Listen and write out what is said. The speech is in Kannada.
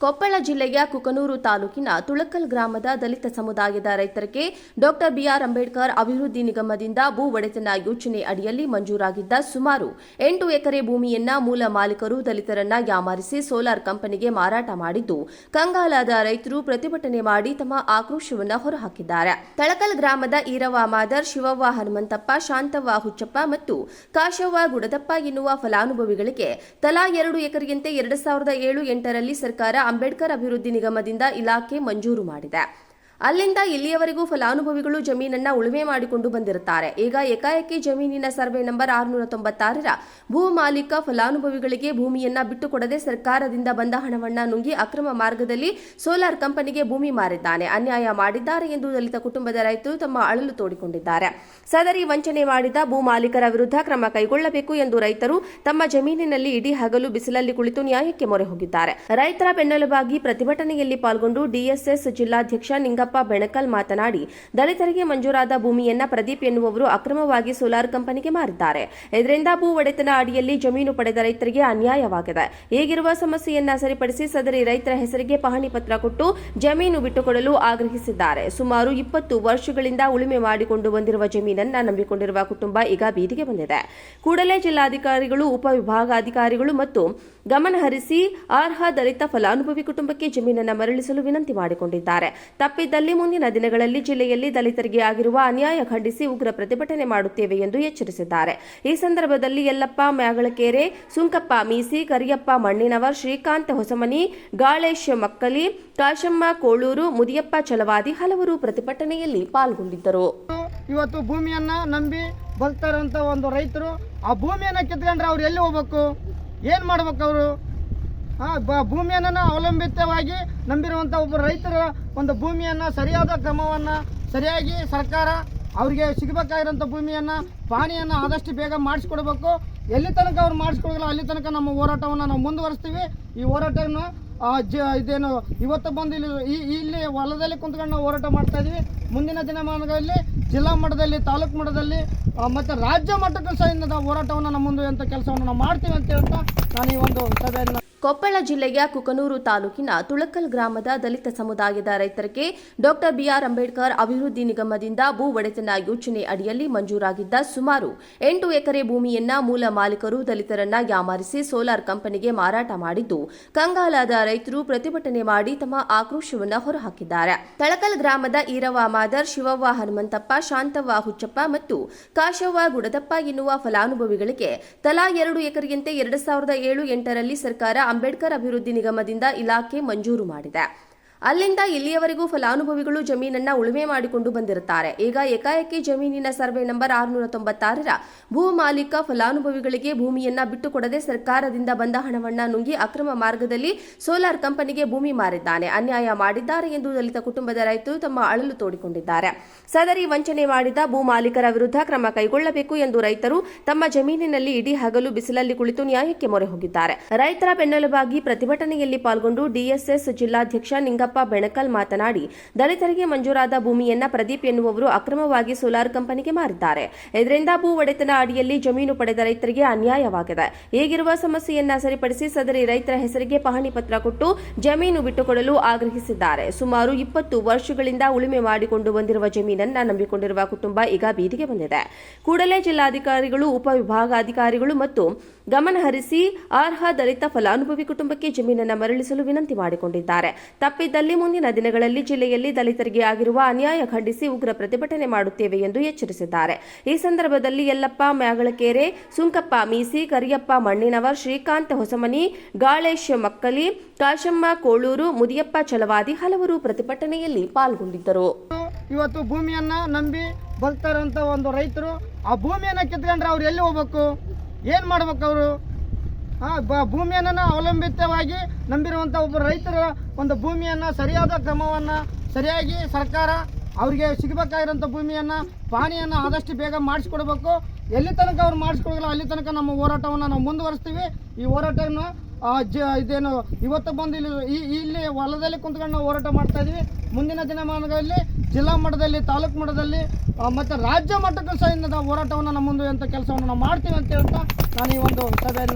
ಕೊಪ್ಪಳ ಜಿಲ್ಲೆಯ ಕುಕನೂರು ತಾಲೂಕಿನ ತುಳಕಲ್ ಗ್ರಾಮದ ದಲಿತ ಸಮುದಾಯದ ರೈತರಿಗೆ ಡಾಕ್ಟರ್ ಬಿಆರ್ ಅಂಬೇಡ್ಕರ್ ಅಭಿವೃದ್ಧಿ ನಿಗಮದಿಂದ ಭೂ ಒಡೆತನ ಯೋಜನೆ ಅಡಿಯಲ್ಲಿ ಮಂಜೂರಾಗಿದ್ದ ಸುಮಾರು ಎಂಟು ಎಕರೆ ಭೂಮಿಯನ್ನ ಮೂಲ ಮಾಲೀಕರು ದಲಿತರನ್ನ ಯಾಮಾರಿಸಿ ಸೋಲಾರ್ ಕಂಪನಿಗೆ ಮಾರಾಟ ಮಾಡಿದ್ದು, ಕಂಗಾಲಾದ ರೈತರು ಪ್ರತಿಭಟನೆ ಮಾಡಿ ತಮ್ಮ ಆಕ್ರೋಶವನ್ನು ಹೊರಹಾಕಿದ್ದಾರೆ. ತಳಕಲ್ ಗ್ರಾಮದ ಈರವ್ವ ಮಾದರ್, ಶಿವವ್ವ ಹನುಮಂತಪ್ಪ, ಶಾಂತವ್ವ ಹುಚ್ಚಪ್ಪ ಮತ್ತು ಕಾಶವ್ವ ಗುಡದಪ್ಪ ಎನ್ನುವ ಫಲಾನುಭವಿಗಳಿಗೆ ತಲಾ ಎರಡು ಎಕರೆಯಂತೆ ಎರಡು ಸಾವಿರದ ಏಳು ಎಂಟರಲ್ಲಿ ಸರ್ಕಾರ ಅಂಬೇಡ್ಕರ್ ಅಭಿವೃದ್ಧಿ ನಿಗಮದಿಂದ ಇಲಾಖೆ ಮಂಜೂರು ಮಾಡಿದೆ. ಅಲ್ಲಿಂದ ಇಲ್ಲಿಯವರೆಗೂ ಫಲಾನುಭವಿಗಳು ಜಮೀನನ್ನ ಉಳುಮೆ ಮಾಡಿಕೊಂಡು ಬಂದಿರುತ್ತಾರೆ. ಈಗ ಏಕಾಏಕಿ ಜಮೀನಿನ ಸರ್ವೆ ನಂಬರ್ ಆರುನೂರ ತೊಂಬತ್ತಾರರ ಭೂ ಮಾಲೀಕ ಫಲಾನುಭವಿಗಳಿಗೆ ಭೂಮಿಯನ್ನ ಬಿಟ್ಟುಕೊಡದೆ ಸರ್ಕಾರದಿಂದ ಬಂದ ಹಣವನ್ನ ನುಂಗಿ ಅಕ್ರಮ ಮಾರ್ಗದಲ್ಲಿ ಸೋಲಾರ್ ಕಂಪನಿಗೆ ಭೂಮಿ ಮಾರಿದ್ದಾನೆ. ಅನ್ಯಾಯ ಮಾಡಿದ್ದಾರೆ ಎಂದು ದಲಿತ ಕುಟುಂಬದ ರೈತರು ತಮ್ಮ ಅಳಲು ತೋಡಿಕೊಂಡಿದ್ದಾರೆ. ಸದರಿ ವಂಚನೆ ಮಾಡಿದ ಭೂ ಮಾಲೀಕರ ವಿರುದ್ಧ ಕ್ರಮ ಕೈಗೊಳ್ಳಬೇಕು ಎಂದು ರೈತರು ತಮ್ಮ ಜಮೀನಿನಲ್ಲಿ ಇಡೀ ಹಗಲು ಬಿಸಿಲಲ್ಲಿ ಕುಳಿತು ನ್ಯಾಯಕ್ಕೆ ಮೊರೆ ಹೋಗಿದ್ದಾರೆ. ರೈತರ ಬೆನ್ನೆಲುಬಾಗಿ ಪ್ರತಿಭಟನೆಯಲ್ಲಿ ಪಾಲ್ಗೊಂಡು ಡಿಎಸ್ಎಸ್ ಜಿಲ್ಲಾಧ್ಯಕ್ಷ ಬೆಣಕಲ್ ಮಾತನಾಡಿ, ದಲಿತರಿಗೆ ಮಂಜೂರಾದ ಭೂಮಿಯನ್ನ ಪ್ರದೀಪ್ ಎನ್ನುವವರು ಅಕ್ರಮವಾಗಿ ಸೋಲಾರ್ ಕಂಪನಿಗೆ ಮಾರಿದ್ದಾರೆ. ಇದರಿಂದ ಭೂ ಒಡೆತನ ಅಡಿಯಲ್ಲಿ ಜಮೀನು ಪಡೆದ ರೈತರಿಗೆ ಅನ್ಯಾಯವಾಗಿದೆ. ಈಗಿರುವ ಸಮಸ್ಯೆಯನ್ನ ಸರಿಪಡಿಸಿ ಸದರಿ ರೈತರ ಹೆಸರಿಗೆ ಪಹಣಿ ಪತ್ರ ಕೊಟ್ಟು ಜಮೀನು ಬಿಟ್ಟುಕೊಡಲು ಆಗ್ರಹಿಸಿದ್ದಾರೆ. ಸುಮಾರು ಇಪ್ಪತ್ತು ವರ್ಷಗಳಿಂದ ಉಳುಮೆ ಮಾಡಿಕೊಂಡು ಬಂದಿರುವ ಜಮೀನನ್ನ ನಂಬಿಕೊಂಡಿರುವ ಕುಟುಂಬ ಈಗ ಬೀದಿಗೆ ಬಂದಿದೆ. ಕೂಡಲೇ ಜಿಲ್ಲಾಧಿಕಾರಿಗಳು, ಉಪವಿಭಾಗಾಧಿಕಾರಿಗಳು ಮತ್ತು ಗಮನಹರಿಸಿ ಅರ್ಹ ದಲಿತ ಫಲಾನುಭವಿ ಕುಟುಂಬಕ್ಕೆ ಜಮೀನನ್ನ ಮರಳಿಸಲು ವಿನಂತಿ ಮಾಡಿಕೊಂಡಿದ್ದಾರೆ. ತಪ್ಪಿದ್ದಲ್ಲಿ ಮುಂದಿನ ದಿನಗಳಲ್ಲಿ ಜಿಲ್ಲೆಯಲ್ಲಿ ದಲಿತರಿಗೆ ಆಗಿರುವ ಅನ್ಯಾಯ ಖಂಡಿಸಿ ಉಗ್ರ ಪ್ರತಿಭಟನೆ ಮಾಡುತ್ತೇವೆ ಎಂದು ಎಚ್ಚರಿಸಿದ್ದಾರೆ. ಈ ಸಂದರ್ಭದಲ್ಲಿ ಯಲ್ಲಪ್ಪ, ಮ್ಯಾಗಳಕೆರೆ, ಸುಂಕಪ್ಪ ಮೀಸಿ, ಕರಿಯಪ್ಪ ಮಣ್ಣಿನವರ್, ಶ್ರೀಕಾಂತ್ ಹೊಸಮನಿ, ಗಾಳೇಶ್ ಮಕ್ಕಲಿ, ಕಾಶಮ್ಮ ಕೋಳೂರು, ಮುದಿಯಪ್ಪ ಚಲವಾದಿ ಹಲವರು ಪ್ರತಿಭಟನೆಯಲ್ಲಿ ಪಾಲ್ಗೊಂಡಿದ್ದರು. ಇವತ್ತು ಭೂಮಿಯನ್ನ ನಂಬಿ ಬರ್ತಾರಂತ ಒಂದು ರೈತರು ಆ ಭೂಮಿಯನ್ನ ಕಿತ್ಕೊಂಡ್ರೆ ಅವ್ರು ಎಲ್ಲಿ ಹೋಗ್ಬೇಕು? ಏನ್ ಮಾಡ್ಬೇಕು ಅವರು? ಭೂಮಿಯನ್ನ ಅವಲಂಬಿತವಾಗಿ ನಂಬಿರುವಂಥ ಒಬ್ಬ ರೈತರ ಒಂದು ಭೂಮಿಯನ್ನು ಸರಿಯಾದ ಕ್ರಮವನ್ನು ಸರಿಯಾಗಿ ಸರ್ಕಾರ ಅವರಿಗೆ ಸಿಗಬೇಕಾಗಿರೋಂಥ ಭೂಮಿಯನ್ನು, ಪಾಣಿಯನ್ನು ಆದಷ್ಟು ಬೇಗ ಮಾಡಿಸ್ಕೊಡ್ಬೇಕು. ಎಲ್ಲಿ ತನಕ ಅವ್ರು ಮಾಡಿಸ್ಕೊಡೋಲ್ಲ ಅಲ್ಲಿ ತನಕ ನಮ್ಮ ಹೋರಾಟವನ್ನು ನಾವು ಮುಂದುವರಿಸ್ತೀವಿ. ಈ ಹೋರಾಟವನ್ನು ಜ ಇದೇನು, ಇವತ್ತು ಬಂದು ಇಲ್ಲಿ, ಈ, ಇಲ್ಲಿ ಹೊಲದಲ್ಲಿ ಕುಂತ್ಕೊಂಡು ನಾವು ಹೋರಾಟ ಮಾಡ್ತಾ ಇದ್ದೀವಿ ಮುಂದಿನ ದಿನಮಾನಗಳಲ್ಲಿ ಜಿಲ್ಲಾ ಮಟ್ಟದಲ್ಲಿ, ತಾಲೂಕು ಮಟ್ಟದಲ್ಲಿ ಮತ್ತು ರಾಜ್ಯ ಮಟ್ಟಕ್ಕೂ ಸಹ ಹೋರಾಟವನ್ನು ನಮ್ಮ ಮುಂದುವಂಥ ಕೆಲಸವನ್ನು ನಾವು ಮಾಡ್ತೀವಿ ಅಂತ ಹೇಳ್ತಾ ನಾನು ಈ ಒಂದು ಸಭೆಯನ್ನು ಕೊಪ್ಪಳ ಜಿಲ್ಲೆಯ ಕುಕನೂರು ತಾಲೂಕಿನ ತುಳಕಲ್ ಗ್ರಾಮದ ದಲಿತ ಸಮುದಾಯದ ರೈತರಿಗೆ ಡಾಕ್ಟರ್ ಬಿಆರ್ ಅಂಬೇಡ್ಕರ್ ಅಭಿವೃದ್ಧಿ ನಿಗಮದಿಂದ ಭೂ ಒಡೆತನ ಯೋಜನೆ ಅಡಿಯಲ್ಲಿ ಮಂಜೂರಾಗಿದ್ದ ಸುಮಾರು ಎಂಟು ಎಕರೆ ಭೂಮಿಯನ್ನ ಮೂಲ ಮಾಲೀಕರು ದಲಿತರನ್ನ ಯಾಮಾರಿಸಿ ಸೋಲಾರ್ ಕಂಪನಿಗೆ ಮಾರಾಟ ಮಾಡಿದ್ದು, ಕಂಗಾಲಾದ ರೈತರು ಪ್ರತಿಭಟನೆ ಮಾಡಿ ತಮ್ಮ ಆಕ್ರೋಶವನ್ನ ಹೊರಹಾಕಿದ್ದಾರೆ. ತಳಕಲ್ ಗ್ರಾಮದ ಈರವ್ವ ಮಾದರ್, ಶಿವವ್ವ ಹನುಮಂತಪ್ಪ, ಶಾಂತವ್ವ ಹುಚ್ಚಪ್ಪ ಮತ್ತು ಕಾಶವ್ವ ಗುಡದಪ್ಪ ಎನ್ನುವ ಫಲಾನುಭವಿಗಳಿಗೆ ತಲಾ ಎರಡು ಎಕರೆಯಂತೆ ಎರಡು ಸಾವಿರದ ಏಳು ಎಂಟರಲ್ಲಿ ಸರ್ಕಾರ ಅಂಬೇಡ್ಕರ್ ಅಭಿವೃದ್ಧಿ ನಿಗಮದಿಂದ ಇಲಾಖೆ ಮಂಜೂರು ಮಾಡಿದೆ. ಅಲ್ಲಿಂದ ಇಲ್ಲಿಯವರೆಗೂ ಫಲಾನುಭವಿಗಳು ಜಮೀನನ್ನ ಉಳುಮೆ ಮಾಡಿಕೊಂಡು ಬಂದಿರುತ್ತಾರೆ. ಈಗ ಏಕಾಏಕಿ ಜಮೀನಿನ ಸರ್ವೆ ನಂಬರ್ ಆರುನೂರ ತೊಂಬತ್ತಾರರ ಭೂ ಮಾಲೀಕ ಫಲಾನುಭವಿಗಳಿಗೆ ಭೂಮಿಯನ್ನ ಬಿಟ್ಟುಕೊಡದೆ ಸರ್ಕಾರದಿಂದ ಬಂದ ಹಣವನ್ನ ನುಂಗಿ ಅಕ್ರಮ ಮಾರ್ಗದಲ್ಲಿ ಸೋಲಾರ್ ಕಂಪನಿಗೆ ಭೂಮಿ ಮಾರಿದ್ದಾನೆ. ಅನ್ಯಾಯ ಮಾಡಿದ್ದಾರೆ ಎಂದು ದಲಿತ ಕುಟುಂಬದ ರೈತರು ತಮ್ಮ ಅಳಲು ತೋಡಿಕೊಂಡಿದ್ದಾರೆ. ಸದರಿ ವಂಚನೆ ಮಾಡಿದ ಭೂ ಮಾಲೀಕರ ವಿರುದ್ಧ ಕ್ರಮ ಕೈಗೊಳ್ಳಬೇಕು ಎಂದು ರೈತರು ತಮ್ಮ ಜಮೀನಿನಲ್ಲಿ ಇಡೀ ಹಗಲು ಬಿಸಿಲಲ್ಲಿ ಕುಳಿತು ನ್ಯಾಯಕ್ಕೆ ಮೊರೆ ಹೋಗಿದ್ದಾರೆ. ರೈತರ ಬೆನ್ನೆಲುಬಾಗಿ ಪ್ರತಿಭಟನೆಯಲ್ಲಿ ಪಾಲ್ಗೊಂಡು ಡಿಎಸ್ಎಸ್ ಜಿಲ್ಲಾಧ್ಯಕ್ಷ ನಿಂಗಪ್ಪ ಬೆಣಕಲ್ ಮಾತನಾಡಿ, ದಲಿತರಿಗೆ ಮಂಜೂರಾದ ಭೂಮಿಯನ್ನ ಪ್ರದೀಪ್ ಎನ್ನುವವರು ಅಕ್ರಮವಾಗಿ ಸೋಲಾರ್ ಕಂಪನಿಗೆ ಮಾರಿದ್ದಾರೆ. ಇದರಿಂದ ಭೂ ಒಡೆತನ ಅಡಿಯಲ್ಲಿ ಜಮೀನು ಪಡೆದ ರೈತರಿಗೆ ಅನ್ಯಾಯವಾಗಿದೆ. ಈಗಿರುವ ಸಮಸ್ಯೆಯನ್ನ ಸರಿಪಡಿಸಿ ಸದರಿ ರೈತರ ಹೆಸರಿಗೆ ಪಹಣಿ ಪತ್ರ ಕೊಟ್ಟು ಜಮೀನು ಬಿಟ್ಟುಕೊಡಲು ಆಗ್ರಹಿಸಿದ್ದಾರೆ. ಸುಮಾರು ಇಪ್ಪತ್ತು ವರ್ಷಗಳಿಂದ ಉಳುಮೆ ಮಾಡಿಕೊಂಡು ಬಂದಿರುವ ಜಮೀನನ್ನ ನಂಬಿಕೊಂಡಿರುವ ಕುಟುಂಬ ಈಗ ಬೀದಿಗೆ ಬಂದಿದೆ. ಕೂಡಲೇ ಜಿಲ್ಲಾಧಿಕಾರಿಗಳು ಉಪವಿಭಾಗಾಧಿಕಾರಿಗಳು ಮತ್ತು ಗಮನಹರಿಸಿ ಅರ್ಹ ದಲಿತ ಫಲಾನುಭವಿ ಕುಟುಂಬಕ್ಕೆ ಜಮೀನನ್ನ ಮರಳಿಸಲು ವಿನಂತಿ ಮಾಡಿಕೊಂಡಿದ್ದಾರೆ. ತಪ್ಪಿದ್ದಲ್ಲಿ ಮುಂದಿನ ದಿನಗಳಲ್ಲಿ ಜಿಲ್ಲೆಯಲ್ಲಿ ದಲಿತರಿಗೆ ಆಗಿರುವ ಅನ್ಯಾಯ ಖಂಡಿಸಿ ಉಗ್ರ ಪ್ರತಿಭಟನೆ ಮಾಡುತ್ತೇವೆ ಎಂದು ಎಚ್ಚರಿಸಿದ್ದಾರೆ. ಈ ಸಂದರ್ಭದಲ್ಲಿ ಯಲ್ಲಪ್ಪ, ಮ್ಯಾಗಳಕೆರೆ, ಸುಂಕಪ್ಪ ಮೀಸಿ, ಕರಿಯಪ್ಪ ಮಣ್ಣಿನವರ್, ಶ್ರೀಕಾಂತ್ ಹೊಸಮನಿ, ಗಾಳೇಶ್ ಮಕ್ಕಲಿ, ಕಾಶಮ್ಮ ಕೋಳೂರು, ಮುದಿಯಪ್ಪ ಚಲವಾದಿ ಹಲವರು ಪ್ರತಿಭಟನೆಯಲ್ಲಿ ಪಾಲ್ಗೊಂಡಿದ್ದರು. ಇವತ್ತು ಭೂಮಿಯನ್ನ ನಂಬಿ ಬದುಕ್ತಾರಂತ ಒಂದು ರೈತರು ಆ ಭೂಮಿಯನ್ನ ಕಿತ್ಕೊಂಡ್ರೆ ಅವ್ರು ಎಲ್ಲಿ ಹೋಗ್ಬೇಕು? ಏನು ಮಾಡ್ಬೇಕು ಅವರು? ಭೂಮಿಯನ್ನ ಅವಲಂಬಿತವಾಗಿ ನಂಬಿರುವಂತ ಒಬ್ಬ ರೈತರ ಒಂದು ಭೂಮಿಯನ್ನು ಸರಿಯಾದ ಕ್ರಮವನ್ನು ಸರಿಯಾಗಿ ಸರ್ಕಾರ ಅವರಿಗೆ ಸಿಗಬೇಕಾಗಿರೋಂಥ ಭೂಮಿಯನ್ನು ಪಾಣಿಯನ್ನು ಆದಷ್ಟು ಬೇಗ ಮಾಡಿಸ್ಕೊಡ್ಬೇಕು. ಎಲ್ಲಿ ತನಕ ಅವ್ರು ಮಾಡಿಸ್ಕೊಡಲ್ಲ ಅಲ್ಲಿ ತನಕ ನಮ್ಮ ಹೋರಾಟವನ್ನು ನಾವು ಮುಂದುವರಿಸ್ತೀವಿ. ಈ ಹೋರಾಟವನ್ನು ಜ, ಇದೇನು, ಇವತ್ತು ಬಂದು ಇಲ್ಲಿ, ಈ, ಇಲ್ಲಿ ಹೊಲದಲ್ಲಿ ಕುಂತ್ಕೊಂಡು ನಾವು ಹೋರಾಟ ಮಾಡ್ತಾ ಇದ್ದೀವಿ ಮುಂದಿನ ದಿನಮಾನಗಳಲ್ಲಿ ಜಿಲ್ಲಾ ಮಟ್ಟದಲ್ಲಿ, ತಾಲೂಕು ಮಟ್ಟದಲ್ಲಿ ಮತ್ತು ರಾಜ್ಯ ಮಟ್ಟಕ್ಕೂ ಸಹ ಹೋರಾಟವನ್ನು ನಮ್ಮ ಮುಂದೆ ಅಂತ ಕೆಲಸವನ್ನು ನಾವು ಮಾಡ್ತೀವಿ ಅಂತ ಹೇಳ್ತಾ ನಾನು ಈ ಒಂದು ಸಭೆಯನ್ನು